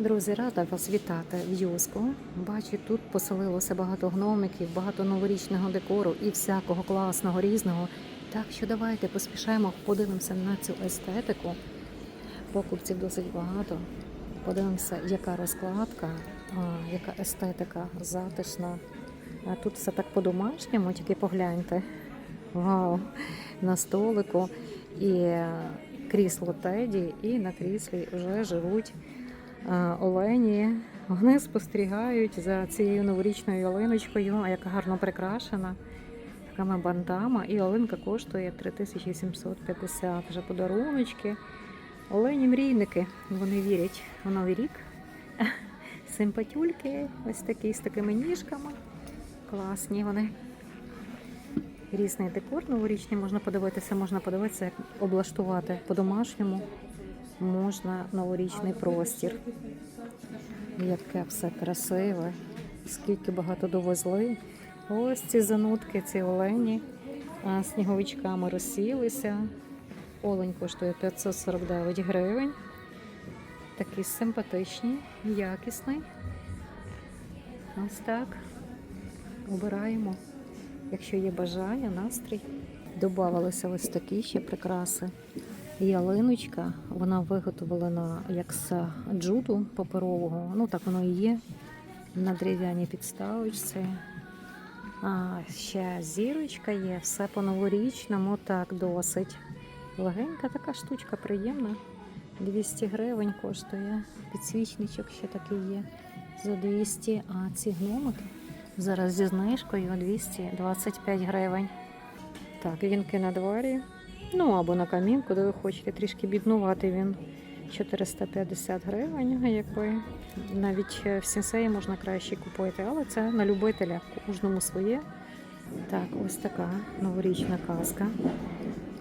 Друзі, рада вас вітати в Юску. Бачу, тут поселилося багато гномиків, багато новорічного декору і всякого класного різного. Так що давайте поспішаємо, подивимося на цю естетику. Покупців досить багато. Подивимося, яка розкладка, яка естетика затишна. Тут все так по-домашньому, тільки погляньте. Вау! На столику і е, крісло Теді, і на кріслі вже живуть олені. Вони спостерігають за цією новорічною ялиночкою, яка гарно прикрашена такими бандами. І ялинка коштує 3750. Вже подаруночки. Олені мрійники. Вони вірять у новий рік. Симпатюльки, ось такі з такими ніжками. Класні вони. Різний декор новорічний можна подивитися, можна подивитися, як облаштувати по-домашньому можна новорічний простір. Яке все красиве, скільки багато довезли. Ось ці занутки, ці олені сніговичками розсілися. Олень коштує 549 гривень. Такий симпатичний, якісний. Ось так. Обираємо, якщо є бажання, настрій. Добавилися ось такі ще прикраси. Ялиночка, вона виготовлена як з джуту паперового. Ну так воно і є. На дерев'яній підставочці. А, ще зірочка є, все по-новорічному, так досить. Легенька така штучка приємна. 200 гривень коштує. Підсвічничок ще такий є за 200, а ці гномики зараз зі знижкою 225 гривень. Так, вінки на дворі. Ну або на камін, куди ви хочете. Трішки біднувати він 450 гривень, якби навіть в сінсеї можна краще купити, але це на любителя, кожному своє. Так, ось така новорічна казка.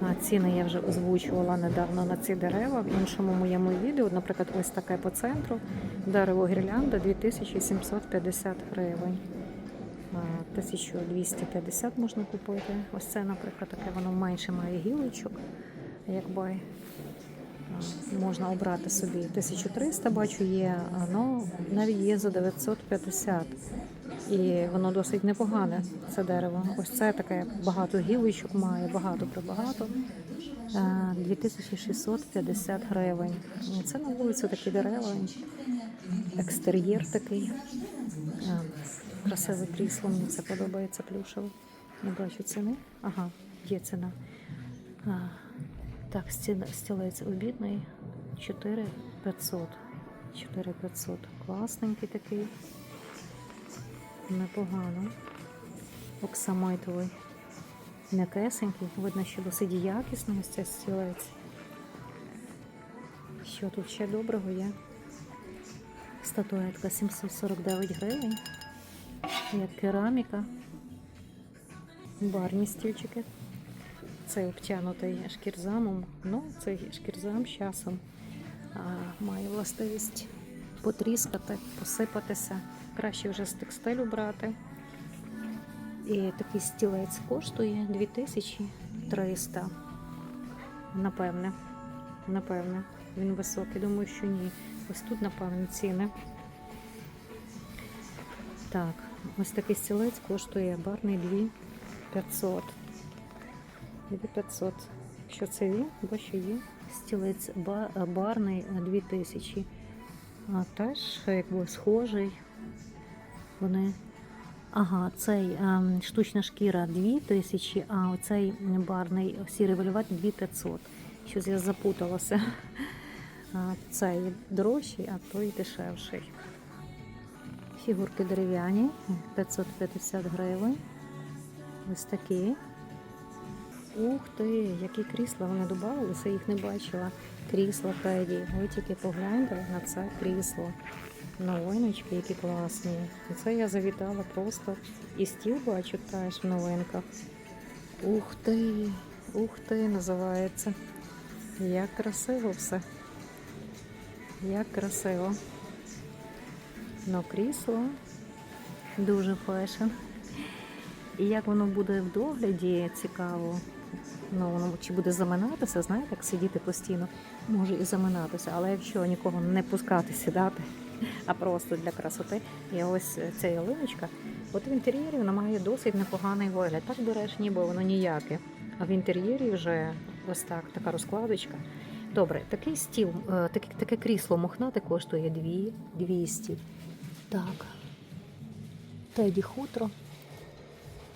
А ціни я вже озвучувала недавно на ці дерева. В іншому моєму відео, наприклад, ось таке по центру. Дерево гірлянда 2750 гривень. А, 1250 можна купити. Ось це, наприклад, таке воно менше має гілочок. Якби а, можна обрати собі 1300, бачу, є, ну навіть є за 950. І воно досить непогане, це дерево. Ось це таке багато гілочок має, багато прибагато. А, 2650 гривень. Це на вулицю такі дерева, екстер'єр такий. Красиве крісло, мені це подобається плюшеве. Не бачу ціни. Ага, є ціна. А, так, стілець обідний 4500. 4500. Класненький такий. Непогано. Оксамитовий. М'якесенький. Видно, що досить якісний ось цей стілець. Що тут ще доброго є? Статуетка 749 гривень. Як кераміка. Барні стільчики. Цей обтянутий шкірзамом. Ну, цей шкірзам з часом а, має властивість потріскати, посипатися. Краще вже з текстилю брати. І такий стілець коштує 2300. Напевне. Напевне. Він високий. Думаю, що ні. Ось тут, напевне, ціни. Так, ось такий стілець коштує барний 2500. 2500. Що це він? Бо що є стілець барний 2000. А теж якби схожий. Вони. Ага, цей ем, штучна шкіра 2000, а оцей барний сірий вельвет 2500. Щось я запуталася. А, цей дорожчий, а той дешевший. Фігурки дерев'яні, 550 гривень. Ось такі. Ух ти, які крісла вони додавалися, їх не бачила. Крісла Теді. Ви тільки погляньте на це крісло. Новиночки, які класні. Це я завітала просто. І стіл бачу теж в новинках. Ух ти, ух ти, називається. Як красиво все. Як красиво. Ну, крісло дуже фешн. І як воно буде в догляді, цікаво. Ну, воно чи буде заминатися, знаєте, як сидіти постійно, може і заминатися. Але якщо нікого не пускати сідати, а просто для красоти. І ось ця ялиночка. От в інтер'єрі вона має досить непоганий вигляд. Так береш, ніби воно ніяке. А в інтер'єрі вже ось так, така розкладочка. Добре, такий стіл, е, таке, таке крісло мохнате коштує 2 200. Так. Теді хутро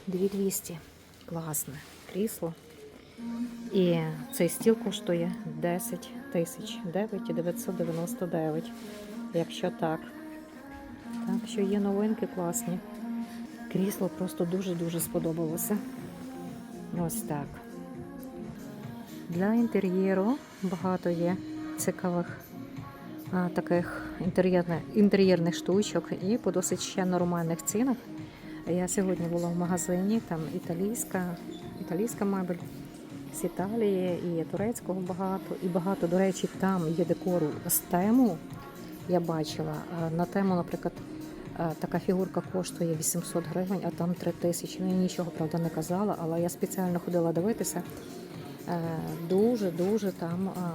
2200. Класне крісло. І цей стіл коштує 10 тисяч 999, якщо так. Так що є новинки класні. Крісло просто дуже-дуже сподобалося. Ось так. Для інтер'єру багато є цікавих а, таких інтер'єрних, штучок і по досить ще нормальних цінах. Я сьогодні була в магазині, там італійська, італійська мебель з Італії і турецького багато. І багато, до речі, там є декору з тему. Я бачила. На тему, наприклад, така фігурка коштує 800 гривень, а там 3 тисячі. Ну, я нічого, правда, не казала, але я спеціально ходила дивитися. Е, Дуже-дуже там а,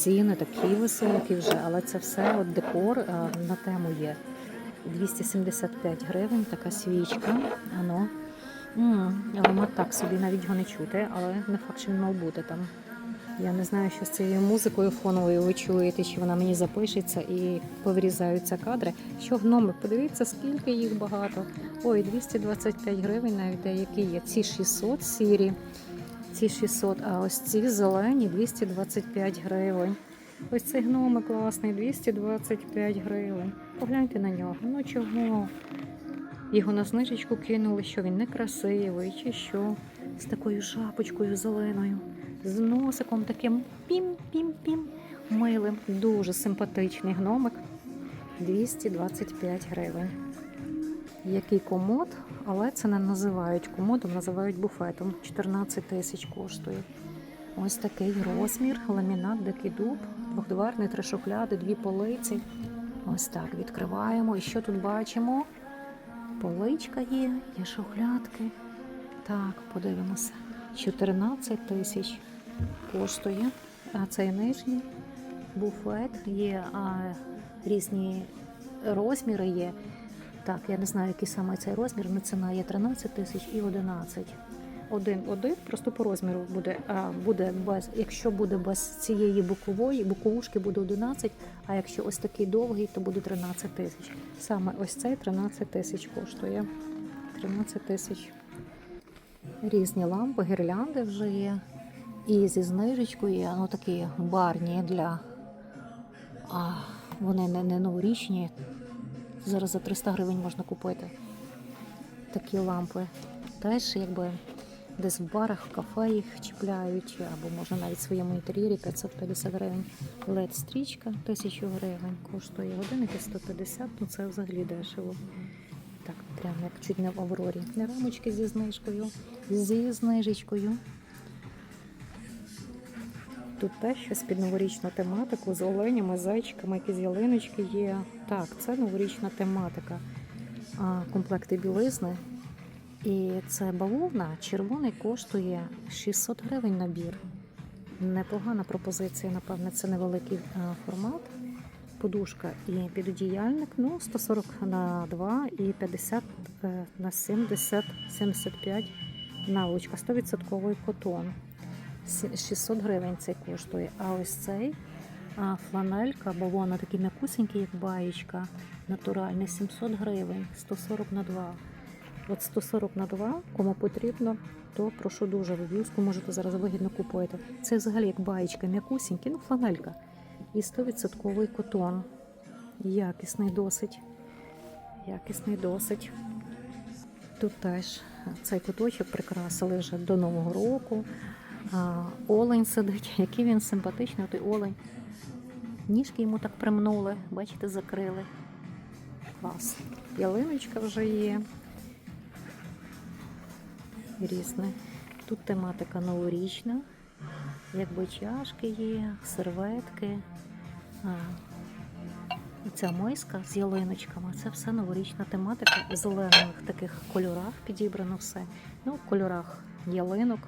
ціни такі високі вже, але це все от декор а, на тему є. 275 гривень, така свічка. Ано. Аромат так собі, навіть його не чути, але не факт, що він мав бути там. Я не знаю, що з цією музикою фоновою ви чуєте, чи вона мені запишеться і повирізаються кадри. Що гноми, подивіться, скільки їх багато. Ой, 225 гривень навіть деякі є. Ці 600 сірі, ці 600, а ось ці зелені 225 гривень. Ось цей гномик класний, 225 гривень. Погляньте на нього. Ну чого? Його на знижечку кинули, що він некрасивий, чи що, з такою шапочкою зеленою, з носиком таким пім-пім-пім милим. Дуже симпатичний гномик. 225 гривень. Який комод, але це не називають комодом, називають буфетом. 14 тисяч коштує. Ось такий розмір, ламінат, дикий дуб, двохдверний, три шухляди, дві полиці. Ось так відкриваємо. І що тут бачимо? Поличка є, є шухлядки. Так, подивимося. 14 тисяч коштує. А цей нижній буфет є а, різні розміри є. Так, я не знаю, який саме цей розмір, але ціна є 13 тисяч і 11. Один один просто по розміру буде. А буде без, якщо буде без цієї бокової, боковушки буде 11, а якщо ось такий довгий, то буде 13 тисяч. Саме ось цей 13 тисяч коштує. 13 тисяч. Різні лампи, гірлянди вже є. І зі знижечкою є ну, такі барні для. А, вони не, не новорічні. Зараз за 300 гривень можна купити такі лампи. Теж якби десь в барах, в кафе їх чіпляють, або можна навіть в своєму інтер'єрі 550 гривень. led стрічка 1000 гривень коштує годинники 150, ну це взагалі дешево. Так, прямо як чуть не в Аврорі. Рамочки зі знижкою, зі знижечкою. Тут теж щось під новорічну тематику з оленями, зайчиками, якісь ялиночки є. Так, це новорічна тематика. А, комплекти білизни. І це бавовна червоний коштує 600 гривень набір. Непогана пропозиція, напевне, це невеликий а, формат. Подушка і підодіяльник, ну 140 на 2 і 50 е, на 70, 75 наволочка, 100% котон. Сі- 600 гривень цей коштує. А ось цей а, фланелька, бавовна такий м'якусенький, як баєчка, натуральний, 700 гривень, 140 на 2. От 140 на 2, кому потрібно, то прошу дуже в в'юзку можете зараз вигідно купити. Це взагалі як баєчка, м'якусенький, ну фланелька. І 100% котон. Якісний досить. Якісний досить. Тут теж цей куточок прикрасили вже до Нового року. Олень сидить, який він симпатичний, той олень. Ніжки йому так примнули, бачите, закрили. Клас. Ялиночка вже є. Різне. Тут тематика новорічна. Якби чашки є, серветки. А, ця миска з ялиночками. Це все новорічна тематика. В зелених таких кольорах підібрано все. Ну, в кольорах ялинок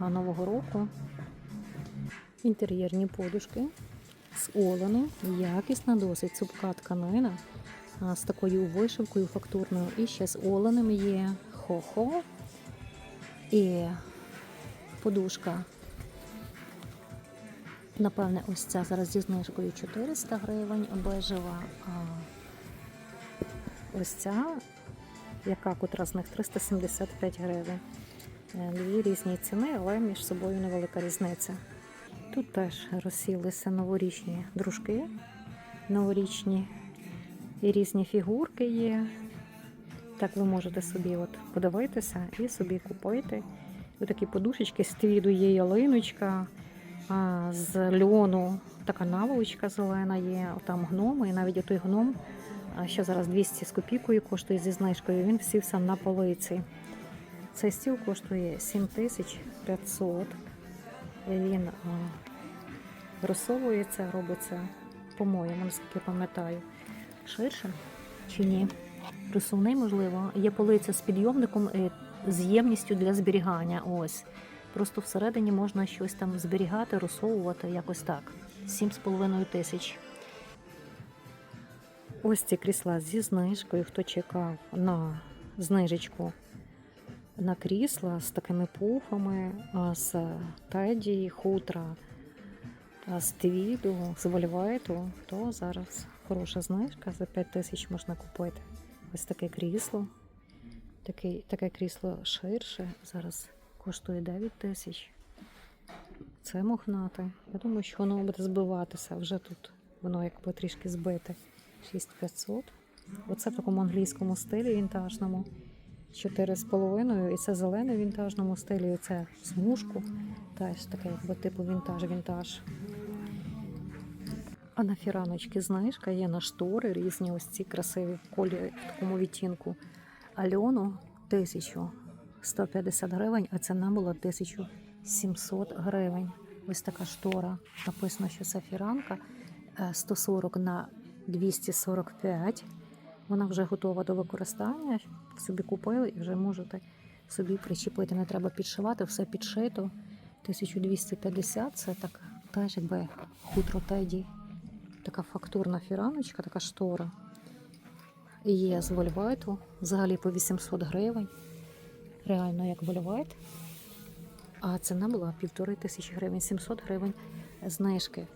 Нового року. Інтер'єрні подушки. з олену, якісна досить цупка тканина з такою вишивкою фактурною. І ще з оленем є хо-хо і подушка. Напевне, ось ця зараз зі знижкою 400 гривень бежева. А ось ця, яка котра з них 375 гривень. Е, Дві різні ціни, але між собою невелика різниця. Тут теж розсілися новорічні дружки, новорічні і різні фігурки є. Так ви можете собі от подивитися і собі купити. Ось такі подушечки з твіду є ялиночка, а, з льону така наволочка зелена є, там гноми, і навіть отой гном, що зараз 200 з копійкою коштує зі знижкою, він всівся на полиці. Цей стіл коштує 7500. Він розсовується, робиться, по-моєму, наскільки пам'ятаю, ширше чи ні. Розсувний, можливо, є полиця з підйомником е, з ємністю для зберігання. Ось. Просто всередині можна щось там зберігати, розсовувати, якось так. 7,5 тисяч. Ось ці крісла зі знижкою, хто чекав на знижечку на крісла з такими пуфами, з теді, хутра, з твіду, з вольвету, то зараз хороша знижка. За 5 тисяч можна купити ось таке крісло. Таке, таке крісло ширше. Зараз коштує 9 тисяч. Це мохнате. Я думаю, що воно буде збиватися. Вже тут воно якби трішки збите. 6500. Оце в такому англійському стилі вінтажному. 4,5 і це зелене в вінтажному стилі, і це смужку. Теж таке, якби типу вінтаж-вінтаж. А на фіраночки знижка є на штори різні, ось ці красиві колі в такому відтінку. Альону 1150 гривень, а ціна була 1700 гривень. Ось така штора. Написано, що це фіранка е, 140 на 245. Вона вже готова до використання. Собі купили і вже можете собі причепити. Не треба підшивати, все підшито. 1250 це так, теж якби хутро теді. Така фактурна фіраночка, така штора. Є з вольвету, взагалі по 800 гривень. Реально як вольвет. А ціна була півтори тисячі гривень, 700 гривень знижки.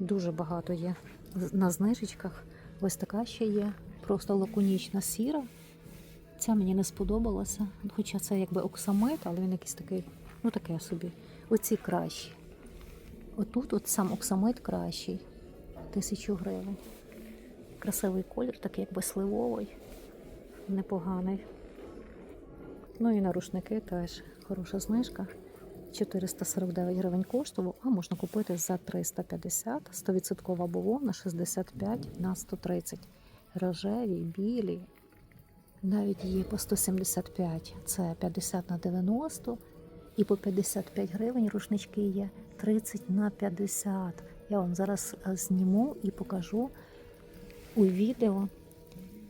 Дуже багато є на знижечках. Ось така ще є. Просто лаконічна сіра. Ця мені не сподобалася. Хоча це якби оксамит, але він якийсь такий, ну таке собі. Оці кращі. Отут от сам оксамит кращий. Тисячу гривень. Красивий колір, такий якби сливовий, непоганий. Ну і на рушники теж хороша знижка. 449 гривень коштував, а можна купити за 350, 100% бавовна 65 на 130. Рожеві, білі, навіть є по 175, це 50 на 90, і по 55 гривень рушнички є 30 на 50. Я вам зараз е, зніму і покажу у відео,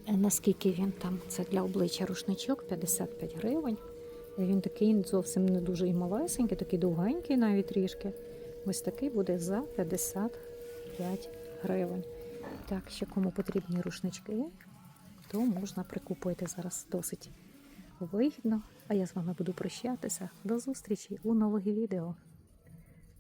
е, наскільки він там. Це для обличчя рушничок 55 гривень. Він такий зовсім не дуже і малесенький, такий довгенький навіть трішки. Ось такий буде за 55 гривень. Так, ще кому потрібні рушнички, то можна прикупити зараз досить вигідно. А я з вами буду прощатися. До зустрічі у нових відео.